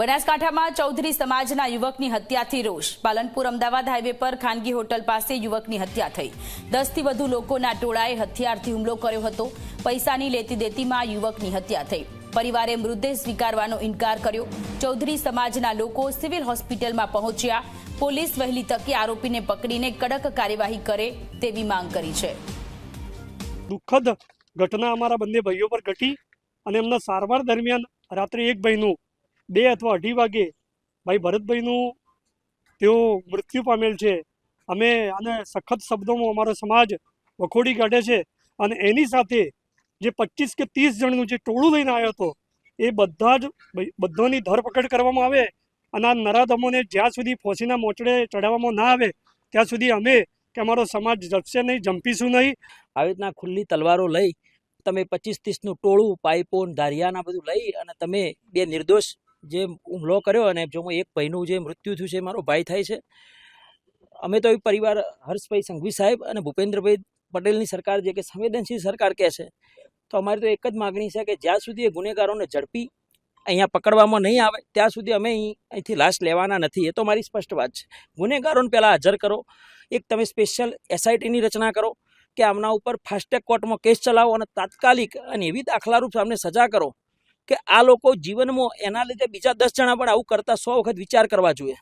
બનાસકાંઠામાં ચૌધરી સમાજના યુવકની હત્યાથી રોષ. પાલનપુર અમદાવાદ હાઈવે પર ખાનગી હોટલ પાસે યુવકની હત્યા થઈ. દસથી વધુ લોકોના ટોળાએ હથિયારથી હુમલો કર્યો હતો. પૈસાની લેતી દેતીમાં યુવકની હત્યા થઈ. પરિવારે મૃતદેહ સ્વીકારવાનો ઇનકાર કર્યો. ચૌધરી સમાજના લોકો સિવિલ હોસ્પિટલમાં પહોંચ્યા. પોલીસ વહેલી તકે આરોપીને પકડીને કડક કાર્યવાહી કરે તેવી માંગ કરી છે. દુઃખદ ઘટના અમારા બંને ભાઈઓ પર ઘટી અને એમના સારવાર દરમિયાન રાત્રે એક ભાઈનું બે અથવા અઢી વાગે ભાઈ ભરતભાઈનું તેઓ મૃત્યુ પામેલ છે. અમે આને સખત શબ્દોમાં અમારો સમાજ વખોડી કાઢે છે અને એની સાથે જે પચીસ કે ત્રીસ જણનું જે ટોળું લઈને આવ્યો હતો, એ બધા જ બધાની ધરપકડ કરવામાં આવે અને આ નરાધમોને જ્યાં સુધી ફોસીના મોચડે ચડાવવામાં ના આવે, ત્યાં સુધી અમે કે અમારો સમાજ જપશે નહીં, જંપીશું નહીં. આવી રીતના ખુલ્લી તલવારો લઈ, તમે પચીસ ત્રીસનું ટોળું, પાઇપો ધારિયાના બધું લઈ અને તમે બે નિર્દોષ જે હુમલો કર્યો અને જો એક ભાઈનું જે મૃત્યુ થયું છે, મારો ભાઈ થાય છે. અમે તો એ પરિવાર હર્ષભાઈ સંઘવી સાહેબ અને ભૂપેન્દ્રભાઈ પટેલની સરકાર જે કે સંવેદનશીલ સરકાર કહે છે, તો અમારી તો એક જ માગણી છે કે જ્યાં સુધી એ ગુનેગારોને ઝડપી અહીંયા પકડવામાં નહીં આવે, ત્યાં સુધી અમે અહીં, અહીંથી લાશ લેવાના નથી. એ તો મારી સ્પષ્ટ વાત છે. ગુનેગારોને પહેલાં હાજર કરો. એક તમે સ્પેશિયલ એસઆઈટીની રચના કરો કે આમના ઉપર ફાસ્ટેગ કોર્ટમાં કેસ ચલાવો અને તાત્કાલિક અને એવી દાખલારૂપ સામે સજા કરો. કે આ લોકો જીવનમાં એના લીધે બીજા દસ જણા પણ આવું કરતા સો વખત વિચાર કરવા જોઈએ.